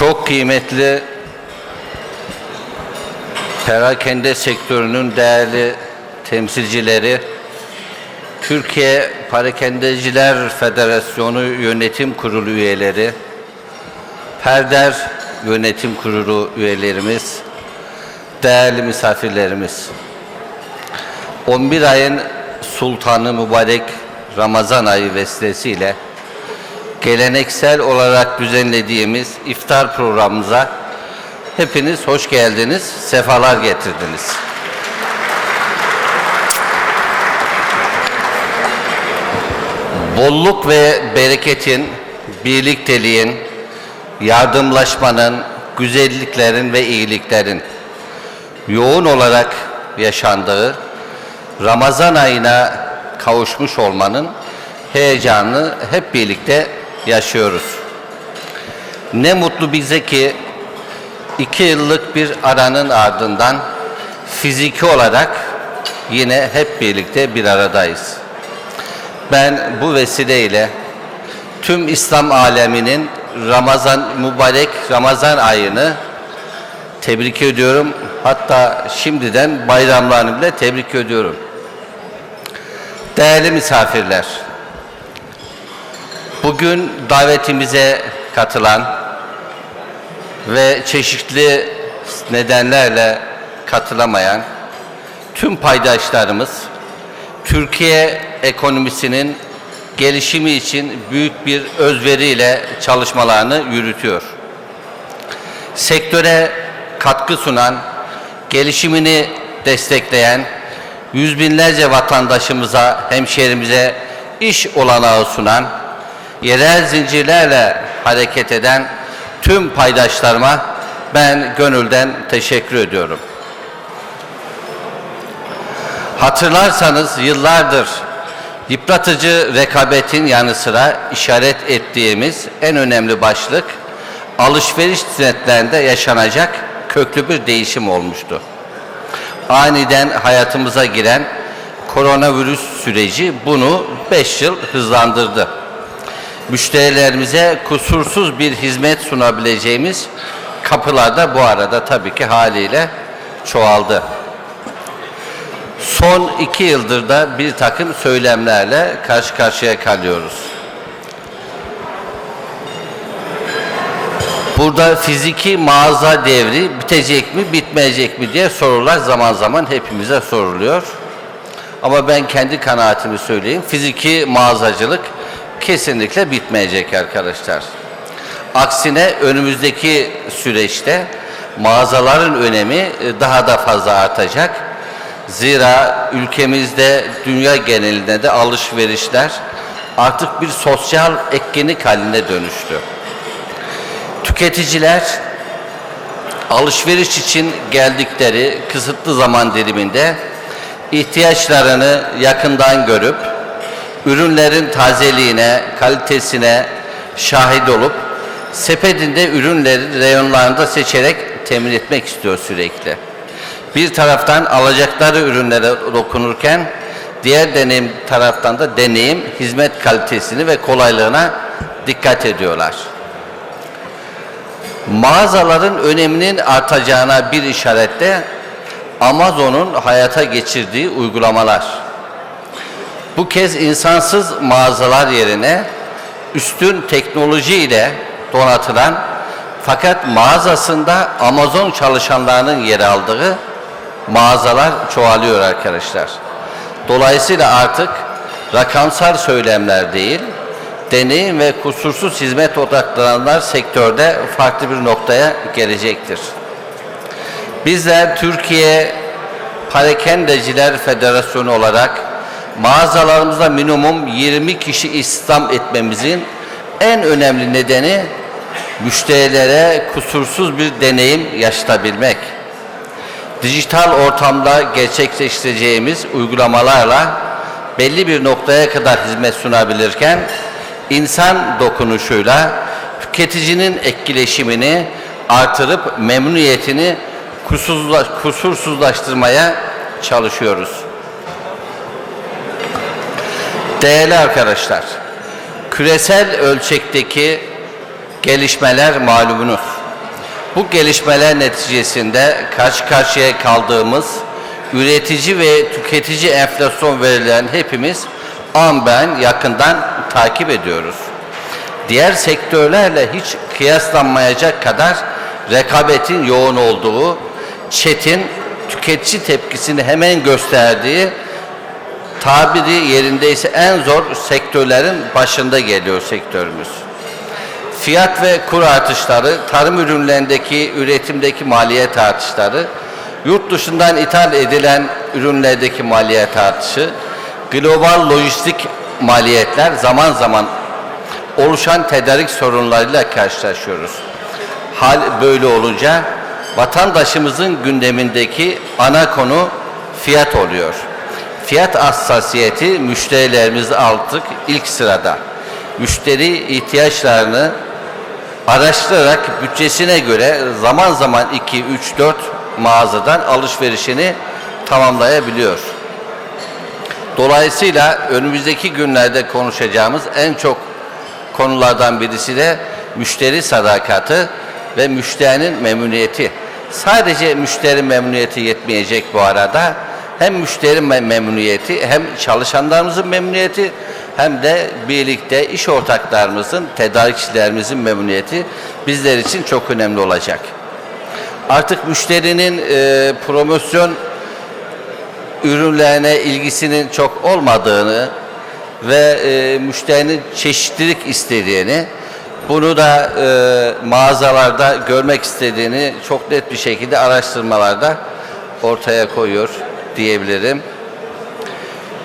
Çok kıymetli perakende sektörünün değerli temsilcileri, Türkiye Parakendeciler Federasyonu Yönetim Kurulu üyeleri, Perder Yönetim Kurulu üyelerimiz, değerli misafirlerimiz. 11 ayın sultanı mübarek Ramazan ayı vesilesiyle geleneksel olarak düzenlediğimiz iftar programımıza hepiniz hoş geldiniz, sefalar getirdiniz. Bolluk ve bereketin, birlikteliğin, yardımlaşmanın, güzelliklerin ve iyiliklerin yoğun olarak yaşandığı Ramazan ayına kavuşmuş olmanın heyecanını hep birlikte yaşıyoruz. Ne mutlu bize ki iki yıllık bir aranın ardından fiziki olarak yine hep birlikte bir aradayız. Ben bu vesileyle tüm İslam aleminin Ramazan mübarek Ramazan ayını tebrik ediyorum. Hatta şimdiden bayramlarını bile tebrik ediyorum. Değerli misafirler, bugün davetimize katılan ve çeşitli nedenlerle katılamayan tüm paydaşlarımız Türkiye ekonomisinin gelişimi için büyük bir özveriyle çalışmalarını yürütüyor. Sektöre katkı sunan, gelişimini destekleyen yüz binlerce vatandaşımıza, hemşehrimize iş olanağı sunan, yerel zincirlerle hareket eden tüm paydaşlarıma ben gönülden teşekkür ediyorum. Hatırlarsanız yıllardır yıpratıcı rekabetin yanı sıra işaret ettiğimiz en önemli başlık alışveriş hizmetlerinde yaşanacak köklü bir değişim olmuştu. Aniden hayatımıza giren koronavirüs süreci bunu 5 yıl hızlandırdı. Müşterilerimize kusursuz bir hizmet sunabileceğimiz kapılar da bu arada tabii ki haliyle çoğaldı. Son iki yıldır da bir takım söylemlerle karşı karşıya kalıyoruz. Burada fiziki mağaza devri bitecek mi, bitmeyecek mi diye sorular zaman zaman hepimize soruluyor. Ama ben kendi kanaatimi söyleyeyim. Fiziki mağazacılık kesinlikle bitmeyecek arkadaşlar. Aksine önümüzdeki süreçte mağazaların önemi daha da fazla artacak. Zira ülkemizde dünya genelinde de alışverişler artık bir sosyal etkinlik haline dönüştü. Tüketiciler alışveriş için geldikleri kısıtlı zaman diliminde ihtiyaçlarını yakından görüp ürünlerin tazeliğine, kalitesine şahit olup sepetinde ürünleri reyonlarında seçerek temin etmek istiyor sürekli. Bir taraftan alacakları ürünlere dokunurken diğer deneyim taraftan da deneyim, hizmet kalitesini ve kolaylığına dikkat ediyorlar. Mağazaların öneminin artacağına bir işarette Amazon'un hayata geçirdiği uygulamalar. Bu kez insansız mağazalar yerine üstün teknoloji ile donatılan fakat mağazasında Amazon çalışanlarının yer aldığı mağazalar çoğalıyor arkadaşlar. Dolayısıyla artık rakamsal söylemler değil, deneyim ve kusursuz hizmet odaklananlar sektörde farklı bir noktaya gelecektir. Bizler Türkiye Parakendeciler Federasyonu olarak mağazalarımızda minimum 20 kişi istihdam etmemizin en önemli nedeni müşterilere kusursuz bir deneyim yaşatabilmek. Dijital ortamda gerçekleştireceğimiz uygulamalarla belli bir noktaya kadar hizmet sunabilirken insan dokunuşuyla tüketicinin etkileşimini artırıp memnuniyetini kusursuzlaştırmaya çalışıyoruz. Değerli arkadaşlar, küresel ölçekteki gelişmeler malumunuz. Bu gelişmeler neticesinde karşı karşıya kaldığımız üretici ve tüketici enflasyon verilerini hepimiz an ben yakından takip ediyoruz. Diğer sektörlerle hiç kıyaslanmayacak kadar rekabetin yoğun olduğu, çetin tüketici tepkisini hemen gösterdiği tabiri yerindeyse en zor sektörlerin başında geliyor sektörümüz. Fiyat ve kur artışları, tarım ürünlerindeki üretimdeki maliyet artışları, yurt dışından ithal edilen ürünlerdeki maliyet artışı, global lojistik maliyetler zaman zaman oluşan tedarik sorunlarıyla karşılaşıyoruz. Hal böyle olunca vatandaşımızın gündemindeki ana konu fiyat oluyor. Fiyat hassasiyeti müşterilerimiz artık ilk sırada. Müşteri ihtiyaçlarını araştırarak bütçesine göre zaman zaman 2, 3, 4 mağazadan alışverişini tamamlayabiliyor. Dolayısıyla önümüzdeki günlerde konuşacağımız en çok konulardan birisi de müşteri sadakati ve müşterinin memnuniyeti. Sadece müşteri memnuniyeti yetmeyecek bu arada. Hem müşteri mem- memnuniyeti hem çalışanlarımızın memnuniyeti hem de birlikte iş ortaklarımızın, tedarikçilerimizin memnuniyeti bizler için çok önemli olacak. Artık müşterinin e, promosyon ürünlerine ilgisinin çok olmadığını ve e, müşterinin çeşitlilik istediğini, bunu da e, mağazalarda görmek istediğini çok net bir şekilde araştırmalarda ortaya koyuyor diyebilirim.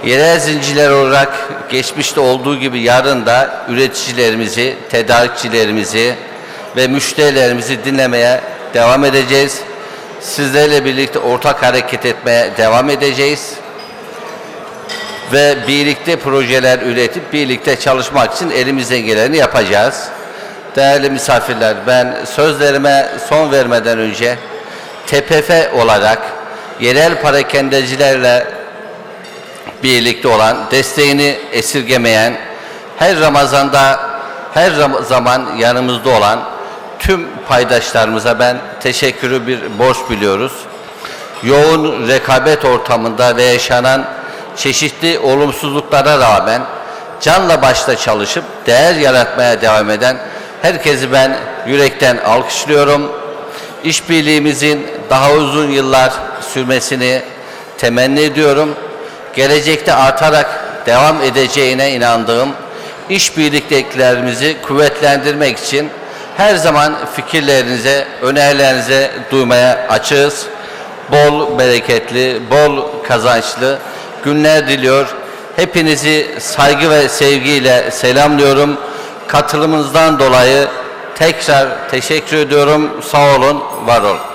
Yerel zincirler olarak geçmişte olduğu gibi yarın da üreticilerimizi, tedarikçilerimizi ve müşterilerimizi dinlemeye devam edeceğiz. Sizlerle birlikte ortak hareket etmeye devam edeceğiz. Ve birlikte projeler üretip birlikte çalışmak için elimizden geleni yapacağız. Değerli misafirler, ben sözlerime son vermeden önce TPF olarak yerel parakendecilerle birlikte olan, desteğini esirgemeyen, her Ramazan'da her zaman yanımızda olan tüm paydaşlarımıza ben teşekkürü bir borç biliyoruz. Yoğun rekabet ortamında ve yaşanan çeşitli olumsuzluklara rağmen canla başla çalışıp değer yaratmaya devam eden herkesi ben yürekten alkışlıyorum. İşbirliğimizin daha uzun yıllar sürmesini temenni ediyorum. Gelecekte artarak devam edeceğine inandığım işbirliktekilerimizi kuvvetlendirmek için her zaman fikirlerinize, önerilerinize duymaya açığız. Bol bereketli, bol kazançlı günler diliyor. Hepinizi saygı ve sevgiyle selamlıyorum. Katılımınızdan dolayı tekrar teşekkür ediyorum. Sağ olun, var olun.